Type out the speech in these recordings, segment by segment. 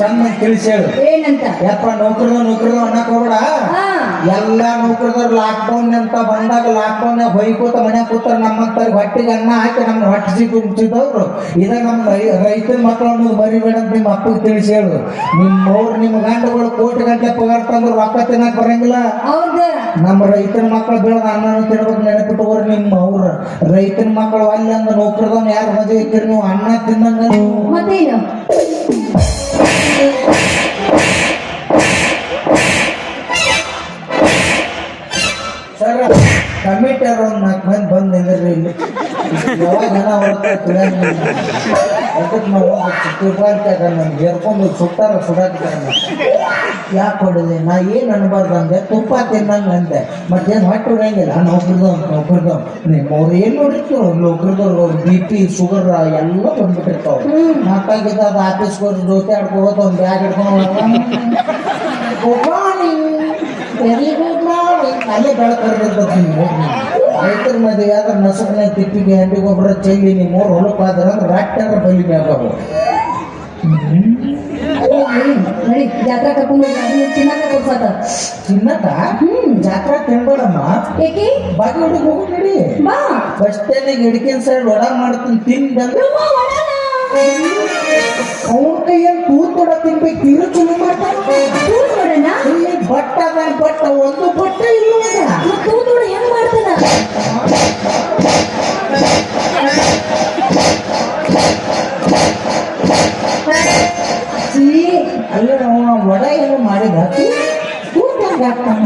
ಚಂದ ತಿಳಿಸಿ ಹೇಳು ಏನಂತ? ಯಪ್ಪ ನೌಕರದ ನೌಕರದ ಅನ್ನಕ್ ಹೋಗ್ಬೇಡ. ಎಲ್ಲಾ ನೌಕರದವ್ರು ಲಾಕ್ಡೌನ್ ಅಂತ ಬಂದಾಗ ಲಾಕ್ಡೌನ್ ಹೊಯ್ಕೋತ ಮನ್ಯಾಗ ಕೂತಾರ ನಮ್ಮಂತವ್ರಿಗೆ ಹೊಟ್ಟಿಗೆ ಅನ್ನ ಹಾಕಿ ನಮ್ಮ ಹೊಟ್ಟಿಸಿ ತುಂಬಿಸಿದವ್ರು ಇದ ನಮ್ಮ ರೈ- ರೈತನ ಮಕ್ಕಳು ಅನ್ನೋದು ಮರಿಬೇಡ ಅಂತ ನಿಮ್ಮ ಅಪ್ಪಗೆ ತಿಳಿಸಿ ಹೇಳು ನಿಮ್ಮ ಅವ್ರು ನಿಮ್ಮ ಗಂಡುಗಳು ಕೋಟಿ ಗಂಟೆ ಪಗಾರ ತಂದ್ರು ರೊಕ್ಕ ತಿನ್ನಕ್ ಬರಂಗಿಲ್ಲ. ನಮ್ಮ ರೈತನ ಮಕ್ಕಳು ಬೆಳೆದ ಅನ್ನನ ತಿನ್ಬೇಕು ನೆನಪಿಟ್ಟವ್ರು ನಿಮ್ಮ ಅವ್ರ ರೈತನ ಮಕ್ಕಳು ಅಲ್ಲಿ ಅಂದ ನೌಕರದವ್ನ ಯಾರು ಮದುವೆ ಇಕ್ಕಿರಿ ನೀವು? ಅನ್ನ ತಿನ್ನಂಗ ಸರ್ ಕಮಿಟರ್ ಒಂದು ನಾಲ್ಕು ಮಂದಿ ಬಂದು ನಿಂದ್ರಿ ಇಲ್ಲಿ. ಯಾವಾಗ ಜನ ತಿಳಿಯಂಗಿಲ್ಲ ಅದಕ್ಕೆ ನಾವು ಸುಟ್ಟಾರ ಸುಡಾಕ್ತಾರೆ ಯಾಕೆ ಹೊಡಿದೆ ನಾ ಏನು ಅನ್ಬಾರ್ದು ಅಂದೆ? ತುಪ್ಪ ತಿನ್ನಂಗೆ ಅಂದೆ. ಮತ್ತೇನು ಹೊಟ್ಟೆ ಉಳಿಯಂಗಿಲ್ಲ ನೌಕರಿದವ್ ನೌಕರಿದವ್ ನಿಮ್ಮವ್ರು ಏನು ನೋಡಿರ್ತೀವಿ ನೌಕರಿದವ್ರು ಬಿ ಪಿ ಶುಗರ್ ಎಲ್ಲ ಬಂದ್ಬಿಟ್ಟಿರ್ತಾವೆ ಮಕ್ಕಾಗಿದ್ದ ಅದು ಆಫೀಸ್ಗೆ ಹೋಗಿ ಜೊತೆ ಆಡ್ಕೋಬೋದು ಒಂದು ಬ್ಯಾಗ್ ಹಿಡ್ಕೊಂಡು ಗುಡ್ ಅಲ್ಲೇ ಬೆಳಕು ಕರೆದಿರ್ತದೆ ನೀವು ರೈತರ ಮದುವೆ ಆದ್ರೆ ನಸುಕನೆ ತಿಪ್ಪಿಗೆ ಹಂಡಿ ಗೊಬ್ಬರ ಚೆಲ್ಲಿ ನಿಮ್ಮ ಮೂರು ಹೊಲಕ್ಕೆ ಆದ್ರೆ ಅಂದ್ರೆ ರಾಟ್ಯಾರ ಬಲಿ ನಡಿ ಜಾತ್ರಾ ಕರ್ಕೊಂಡು ತಿನ್ನಕ ಕೊಡ್ಸತ್ತ ತಿನ್ನಕ ಜಾತ್ರಾ ತಿನ್ಬೇಡಮ್ಮ. ಏಕೆ? ಬಾಗಿ ಹುಡುಗ ಹೋಗು ಬಾ. ಬಸ್ ಸ್ಟ್ಯಾಂಡಿಗೆ ಹಿಡ್ಕಿನ ಸೈಡ್ ಒಡ ಮಾಡ್ತೀನಿ ತಿಂದಂದ್ರೆ ಅವ್ನ ಕೈಯಲ್ಲಿ ತೂತ್ ಒಡ ತಿನ್ಬೇಕು ತಿರು ಚುಲು ಮಾಡ್ತಾರೆ ಇಲ್ಲಿ ಬಟ್ಟ ಅದ ಬಟ್ಟ ಒಂದು ಬಟ್ಟ ಇಲ್ಲ ಅದ. ತೂತ್ ನೋಡು ಹೆಂಗ್ ಮಾಡ್ತಾನ ಅಲ್ಲ ನಾವು ವಡ ಏನು ಮಾಡಿದ. ತೂತ್ ಹೆಂಗ್ ಹಾಕ್ತಾನ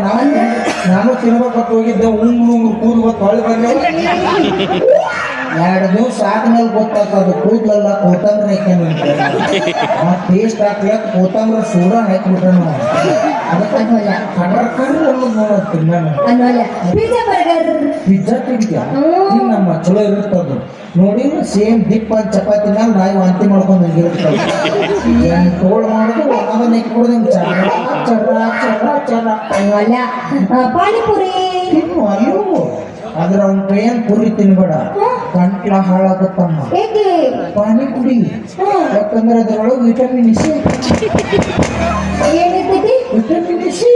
ನಾನು ನಾನು ತಿನ್ಬೇಕಂತ ಹೋಗಿದ್ದೆ ಉಂಗ್ ಉಂಗ್ ಕೂದ್ ಗೊತ್ತು ಹೊಳೆ ಬಂದೆ ಎರಡು ದಿವಸ ಆದ್ಮೇಲೆ ಗೊತ್ತಾಗ್ತದ ಕೂದಲೆಲ್ಲ ಕೊತ್ತಂಬರಿ ಹಾಕ್ಯಾನ ಆ ಟೇಸ್ಟ್ ಹಾಕ್ಲಕ್ ಕೊತ್ತಂಬರಿ ಸೂಡ ಹಾಕ್ಬಿಟ್ರೆ ನಾವು ಅದಕ್ಕೆ ಕಡ್ರ ಕಡ್ರ ಅನ್ನೋದು ನೋಡತ್ತೀನಿ ನಾನು ಅನ್ವಲ್ಲ ಪಿಜ್ಜಾ ಹ್ಮ್. ನಮ್ಮ ಚಲೋ ಇರುತ್ತದು. ನೋಡಿ ಸೇಮ್ ದಿಪ್ಪ ಚಪಾತಿ ಮೇಲೆ ನಾಯಿ ವಾಂತಿ ಮಾಡ್ಕೊಂಡು ಹೋಗಿರ್ತದೆ ಏನು ತೋಳು ಮಾಡೋದು ಅದನ್ನ ಇಟ್ಬಿಡೋದು ಚರ ಚರ ಚರ ಚರ ಪಾನಿಪುರಿ. ತಿನ್ನು ಅದ್ರ ಅವ್ನ ಕೈಯನ್ ಪುರಿ ತಿನ್ಬೇಡ. ಕಂಟ್ಲ ಹಾಳಾಗುತ್ತಮ್ಮ. ಪಾನಿ ಕುಡಿ. ಯಾಕಂದ್ರೆ ಅದ್ರೊಳಗೆ ವಿಟಮಿನ್ ಸಿ. Vitamin C.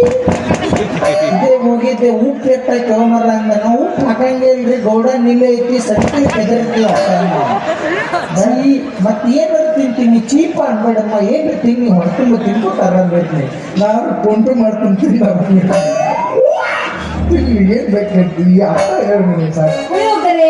ಇದೇ ಹೋಗಿದ್ದೆ ಉಪ್ಪು ಎತ್ತಾಯ್ತು ಅವನರ ಅಂದ. ನಾವು ಉಪ್ಪು ಹಾಕಂಗೆ ಇಲ್ರಿ ಗೌಡ ನಿಲೆ ಐತಿ ಸತ್ತಿ ಹೆದರ್ತೀವಿ ಬರೀ ಮತ್ತೆ ಏನಾರು ತಿಂತೀನಿ? ಚೀಪ ಅನ್ಬೇಡಮ್ಮ ಏನ್ರಿ ತಿನ್ನಿ? ಹೊರತುಂಬ ತಿನ್ಕೋತಾರ ಅಂದ್ಬಿಡ್ತೀನಿ ನಾನು ಕೊಂಡ್ರು ಮಾಡ್ತೀನಿ ತಿನ್ನ ಏನ್ ಬೇಕಂತ ಯಾವ ಹೇಳಿ ಸರ್ ಪುಳಿಯೋಗರೆ